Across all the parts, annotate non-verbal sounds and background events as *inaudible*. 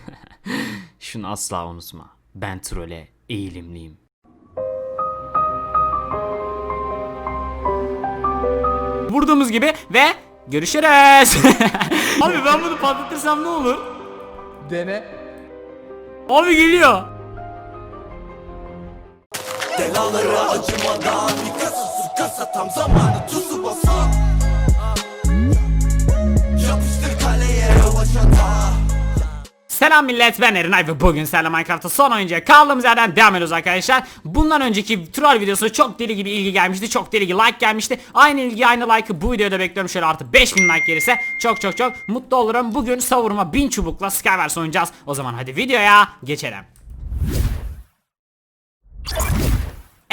*laughs* Şunu asla unutma. Ben trole eğilimliyim. Vurduğumuz gibi ve görüşürüz. *laughs* Abi ben bunu patlatırsam ne olur? Dene. Abi geliyor. Belaları acımadan bir kasa tam zamanı tuzu basa Yapıştır kaleye yavaş ata Selam millet ben Erinay ve bugün sizlerle Minecraft'ta son oyuncuya kaldığımız yerden devam ediyoruz arkadaşlar. Bundan önceki troll videosu çok deli gibi ilgi gelmişti. Çok deli gibi like gelmişti. Aynı ilgi aynı like'ı bu videoda bekliyorum. Şöyle artı 5000 like gelirse çok çok çok mutlu olurum. Bugün savurma 1000 çubukla Skywars oynayacağız. O zaman hadi videoya geçelim.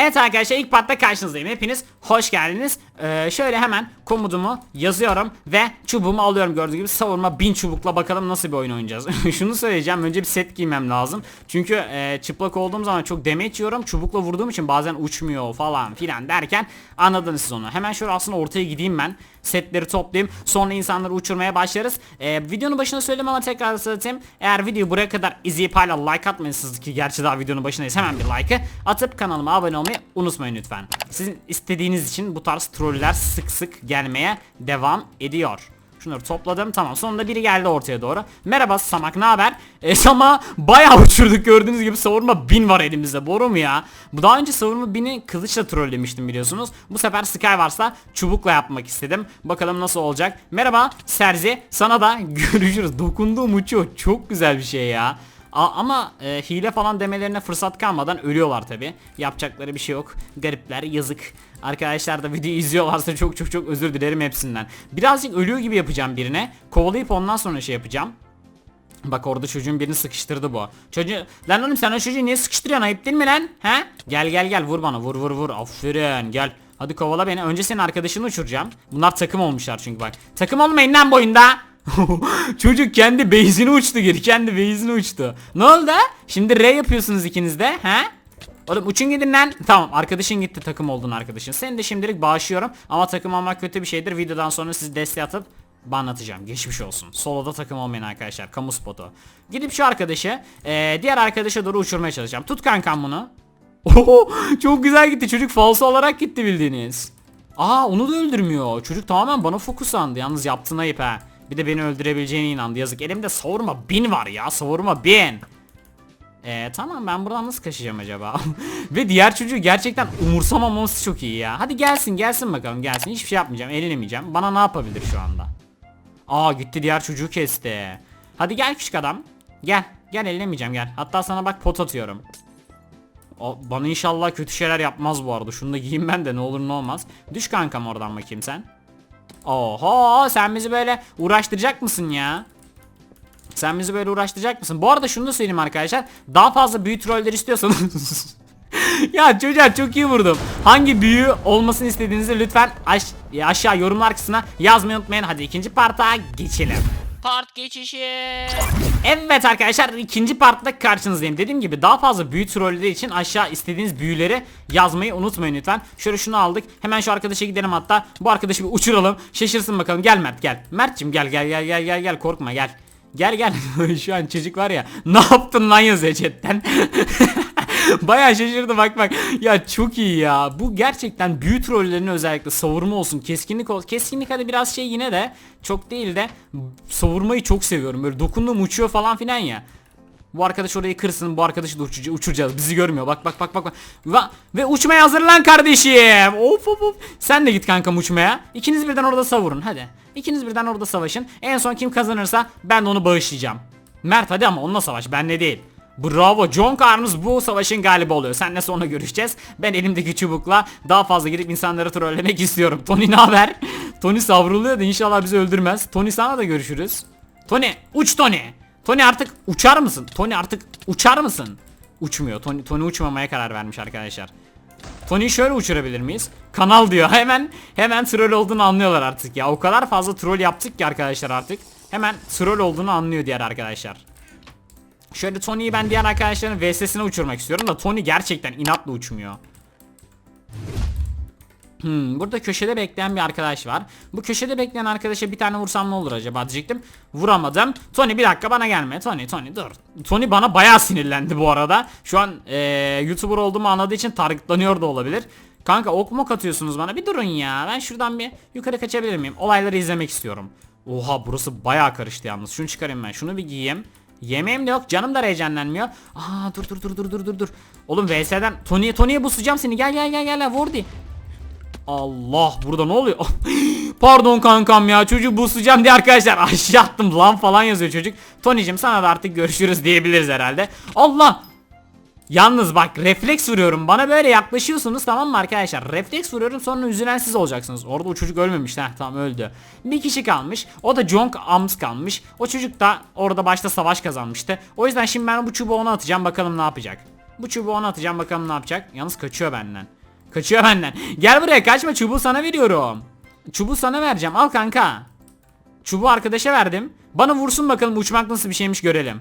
Evet arkadaşlar ilk partta karşınızdayım. Hepiniz hoş geldiniz. Ee, şöyle hemen komutumu yazıyorum ve çubuğumu alıyorum gördüğünüz gibi savurma 1000 çubukla bakalım nasıl bir oyun oynayacağız. *laughs* Şunu söyleyeceğim önce bir set giymem lazım. Çünkü e, çıplak olduğum zaman çok damage yiyorum. Çubukla vurduğum için bazen uçmuyor falan filan derken anladınız siz onu. Hemen şöyle aslında ortaya gideyim ben. Setleri toplayayım. Sonra insanları uçurmaya başlarız. Ee, videonun başına söyledim ama tekrar hatırlatayım. Eğer videoyu buraya kadar izleyip hala like atmayısınız ki gerçi daha videonun başındayız hemen bir like'ı atıp kanalıma abone olmayı unutmayın lütfen. Sizin istediğiniz için bu tarz troller sık sık gelmeye devam ediyor. Şunları topladım tamam sonunda biri geldi ortaya doğru. Merhaba Samak ne haber? E, Sama bayağı uçurduk gördüğünüz gibi savurma 1000 var elimizde boru mu ya? Bu daha önce savurma 1000'i kılıçla trollemiştim biliyorsunuz. Bu sefer Skywars'la çubukla yapmak istedim. Bakalım nasıl olacak. Merhaba Serzi sana da *laughs* görüşürüz. Dokunduğum uçuyor çok güzel bir şey ya. A- ama e, hile falan demelerine fırsat kalmadan ölüyorlar tabi. Yapacakları bir şey yok. Garipler yazık. Arkadaşlar da videoyu izliyorlarsa çok çok çok özür dilerim hepsinden. Birazcık ölüyor gibi yapacağım birine. Kovalayıp ondan sonra şey yapacağım. Bak orada çocuğun birini sıkıştırdı bu. Çocuğu lan oğlum sen o çocuğu niye sıkıştırıyorsun ayıp değil mi lan? He? Gel gel gel vur bana vur vur vur. Aferin gel. Hadi kovala beni. Önce senin arkadaşını uçuracağım. Bunlar takım olmuşlar çünkü bak. Takım olmayın lan bu oyunda. *laughs* Çocuk kendi base'ini uçtu geri. Kendi base'ini uçtu. Ne oldu? Şimdi R yapıyorsunuz ikiniz de. He? Oğlum uçun gidin lan. Tamam arkadaşın gitti takım oldun arkadaşın. Seni de şimdilik bağışlıyorum. Ama takım olmak kötü bir şeydir. Videodan sonra sizi desteğe atıp banlatacağım. Geçmiş olsun. Solo'da takım olmayın arkadaşlar. Kamu spotu. Gidip şu arkadaşı eee, diğer arkadaşa doğru uçurmaya çalışacağım. Tut kankam bunu. *laughs* Oho, çok güzel gitti. Çocuk falso olarak gitti bildiğiniz. Aa onu da öldürmüyor. Çocuk tamamen bana fokuslandı. Yalnız yaptığın ayıp ha. Bir de beni öldürebileceğine inandı. Yazık. Elimde savurma bin var ya. Savurma bin. Ee, tamam ben buradan nasıl kaçacağım acaba? *laughs* Ve diğer çocuğu gerçekten umursamaması çok iyi ya. Hadi gelsin gelsin bakalım gelsin. Hiçbir şey yapmayacağım. Eğlenemeyeceğim. Bana ne yapabilir şu anda? Aa gitti diğer çocuğu kesti. Hadi gel küçük adam. Gel. Gel ellemeyeceğim gel. Hatta sana bak pot atıyorum. O, bana inşallah kötü şeyler yapmaz bu arada. Şunu da giyeyim ben de ne olur ne olmaz. Düş kankam oradan bakayım sen. Oho sen bizi böyle uğraştıracak mısın ya? Sen bizi böyle uğraştıracak mısın? Bu arada şunu da söyleyeyim arkadaşlar. Daha fazla büyü troller istiyorsanız *laughs* ya çocuğa çok iyi vurdum. Hangi büyü olmasını istediğinizi lütfen aş aşağı yorumlar kısmına yazmayı unutmayın. Hadi ikinci parta geçelim. Part geçişi. Evet arkadaşlar ikinci partta karşınızdayım. Dediğim gibi daha fazla büyü trolleri için aşağı istediğiniz büyüleri yazmayı unutmayın lütfen. Şöyle şunu aldık. Hemen şu arkadaşa gidelim hatta. Bu arkadaşı bir uçuralım. Şaşırsın bakalım. Gel Mert gel. Mert'cim gel gel gel gel gel gel korkma gel. Gel gel. *laughs* şu an çocuk var ya. Ne yaptın lan yazıyor chatten. *laughs* *laughs* Baya şaşırdı bak bak. Ya çok iyi ya. Bu gerçekten büyü trollerinin özellikle savurma olsun. Keskinlik olsun. Keskinlik hadi biraz şey yine de çok değil de savurmayı çok seviyorum. Böyle dokunduğum uçuyor falan filan ya. Bu arkadaş orayı kırsın. Bu arkadaşı da uçucu, uçuracağız. Bizi görmüyor. Bak bak bak bak. bak. Ve, ve uçmaya hazırlan kardeşim. Of of of. Sen de git kankam uçmaya. İkiniz birden orada savurun. Hadi. İkiniz birden orada savaşın. En son kim kazanırsa ben de onu bağışlayacağım. Mert hadi ama onunla savaş. Benle değil. Bravo John Carnes bu savaşın galibi oluyor. Seninle sonra görüşeceğiz. Ben elimdeki çubukla daha fazla gidip insanları trollemek istiyorum. Tony ne haber? Tony savruluyor da inşallah bizi öldürmez. Tony sana da görüşürüz. Tony uç Tony. Tony artık uçar mısın? Tony artık uçar mısın? Uçmuyor. Tony, Tony uçmamaya karar vermiş arkadaşlar. Tony'yi şöyle uçurabilir miyiz? Kanal diyor. *laughs* Hemen hemen troll olduğunu anlıyorlar artık ya. O kadar fazla troll yaptık ki arkadaşlar artık. Hemen troll olduğunu anlıyor diğer arkadaşlar. Şöyle Tony'yi ben diğer arkadaşların VS'sine uçurmak istiyorum da Tony gerçekten inatla uçmuyor. Hmm, burada köşede bekleyen bir arkadaş var. Bu köşede bekleyen arkadaşa bir tane vursam ne olur acaba diyecektim. Vuramadım. Tony bir dakika bana gelme. Tony Tony dur. Tony bana bayağı sinirlendi bu arada. Şu an eee, YouTuber olduğumu anladığı için targetlanıyor da olabilir. Kanka ok mok atıyorsunuz bana. Bir durun ya. Ben şuradan bir yukarı kaçabilir miyim? Olayları izlemek istiyorum. Oha burası bayağı karıştı yalnız. Şunu çıkarayım ben. Şunu bir giyeyim. Yemeğim de yok. Canım da heyecanlanmıyor. Aa dur dur dur dur dur dur dur. Oğlum VS'den Tony'ye Tony'ye buslayacağım seni. Gel gel gel gel. gel. Vur di. Allah burada ne oluyor? *gasps* Pardon kankam ya çocuğu buslayacağım diye arkadaşlar aşağı attım lan falan yazıyor çocuk. Tony'cim sana da artık görüşürüz diyebiliriz herhalde. Allah! Yalnız bak refleks vuruyorum. Bana böyle yaklaşıyorsunuz tamam mı arkadaşlar? Refleks vuruyorum sonra üzülen siz olacaksınız. Orada o çocuk ölmemiş heh tamam öldü. Bir kişi kalmış o da Jonk Ams kalmış. O çocuk da orada başta savaş kazanmıştı. O yüzden şimdi ben bu çubuğu ona atacağım bakalım ne yapacak. Bu çubuğu ona atacağım bakalım ne yapacak. Yalnız kaçıyor benden. Kaçıyor benden. Gel buraya kaçma çubuğu sana veriyorum. Çubuğu sana vereceğim al kanka. Çubuğu arkadaşa verdim. Bana vursun bakalım uçmak nasıl bir şeymiş görelim.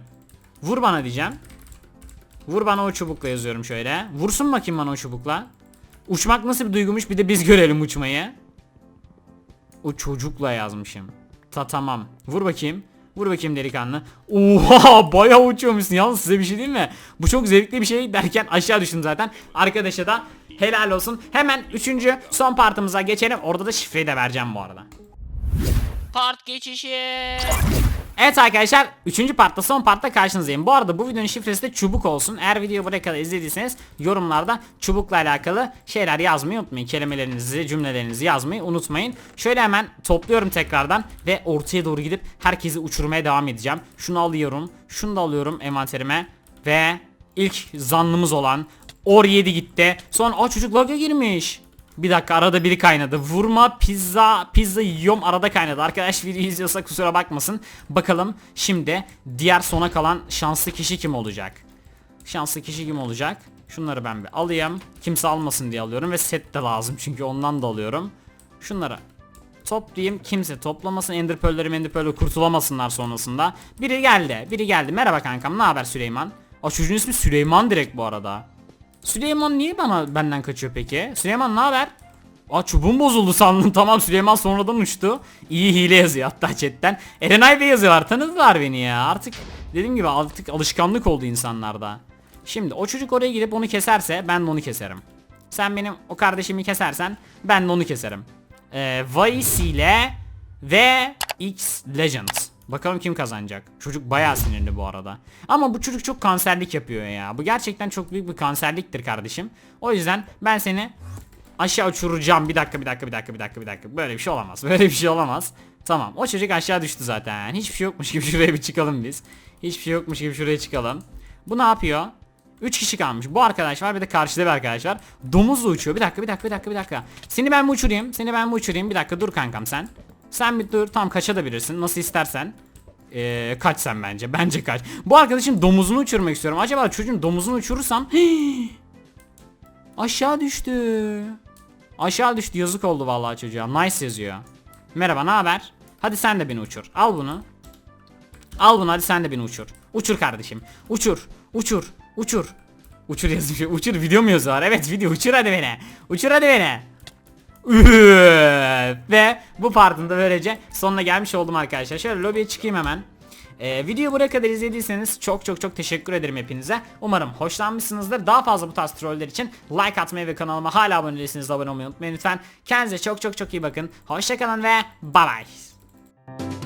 Vur bana diyeceğim Vur bana o çubukla yazıyorum şöyle. Vursun bakayım bana o çubukla. Uçmak nasıl bir duygumuş bir de biz görelim uçmayı. O çocukla yazmışım. Ta tamam. Vur bakayım. Vur bakayım delikanlı. Oha bayağı uçuyormuşsun. Yalnız size bir şey diyeyim mi? Bu çok zevkli bir şey derken aşağı düştüm zaten. Arkadaşa da helal olsun. Hemen üçüncü son partımıza geçelim. Orada da şifreyi de vereceğim bu arada. Part geçişi. Evet arkadaşlar 3. partta son partta karşınızdayım. Bu arada bu videonun şifresi de çubuk olsun. Eğer videoyu buraya kadar izlediyseniz yorumlarda çubukla alakalı şeyler yazmayı unutmayın. Kelimelerinizi, cümlelerinizi yazmayı unutmayın. Şöyle hemen topluyorum tekrardan ve ortaya doğru gidip herkesi uçurmaya devam edeceğim. Şunu alıyorum, şunu da alıyorum envanterime ve ilk zanlımız olan Or 7 gitti. Sonra o çocuk lag'a girmiş. Bir dakika arada biri kaynadı. Vurma pizza pizza yiyorum arada kaynadı. Arkadaş videoyu izliyorsa kusura bakmasın. Bakalım şimdi diğer sona kalan şanslı kişi kim olacak? Şanslı kişi kim olacak? Şunları ben bir alayım. Kimse almasın diye alıyorum ve set de lazım çünkü ondan da alıyorum. Şunları toplayayım kimse toplamasın ender pearl'leri kurtulamasınlar sonrasında. Biri geldi biri geldi merhaba kankam ne haber Süleyman? Aa çocuğun ismi Süleyman direkt bu arada. Süleyman niye bana benden kaçıyor peki? Süleyman ne haber? Aa çubuğum bozuldu sandım. *laughs* Tamam Süleyman sonradan uçtu. İyi hile yazıyor hatta chatten. Erenay Bey yazıyorlar. Tanıdılar beni ya. Artık dediğim gibi artık alışkanlık oldu insanlarda. Şimdi o çocuk oraya gidip onu keserse ben de onu keserim. Sen benim o kardeşimi kesersen ben de onu keserim. Ee, Vice ile ve X Legends. Bakalım kim kazanacak. Çocuk bayağı sinirli bu arada. Ama bu çocuk çok kanserlik yapıyor ya. Bu gerçekten çok büyük bir kanserliktir kardeşim. O yüzden ben seni aşağı uçuracağım. Bir dakika bir dakika bir dakika bir dakika bir dakika. Böyle bir şey olamaz. *laughs* Böyle bir şey olamaz. Tamam o çocuk aşağı düştü zaten. Hiçbir şey yokmuş gibi *laughs* şuraya bir çıkalım biz. Hiçbir şey yokmuş gibi şuraya çıkalım. Bu ne yapıyor? 3 kişi kalmış. Bu arkadaş var bir de karşıda bir arkadaş var. Domuzla uçuyor. Bir dakika bir dakika bir dakika bir dakika. Seni ben mi uçurayım? Seni ben mi uçurayım? Bir dakika dur kankam sen. Sen bir dur tam kaçabilirsin nasıl istersen. Ee, kaç sen bence. *laughs* Bence kaç. Bu arkadaşın domuzunu uçurmak istiyorum. Acaba çocuğun domuzunu uçurursam *gasps* aşağı düştü. Aşağı düştü. Yazık oldu vallahi çocuğa. Nice yazıyor. Merhaba, ne haber? Hadi sen de beni uçur. Al bunu. Al bunu hadi sen de beni uçur. Uçur kardeşim. Uçur. Uçur. Uçur. Uçur yazmış. Uçur video mu yazıyorlar? Evet video. Uçur hadi beni. Uçur hadi beni. Ve bu partın da böylece sonuna gelmiş oldum arkadaşlar. Şöyle lobiye çıkayım hemen. Ee, videoyu buraya kadar izlediyseniz çok çok çok teşekkür ederim hepinize. Umarım hoşlanmışsınızdır. Daha fazla bu tarz troller için like atmayı ve kanalıma hala abone değilseniz de abone olmayı unutmayın lütfen. Kendinize çok çok çok iyi bakın. Hoşçakalın ve bye bye.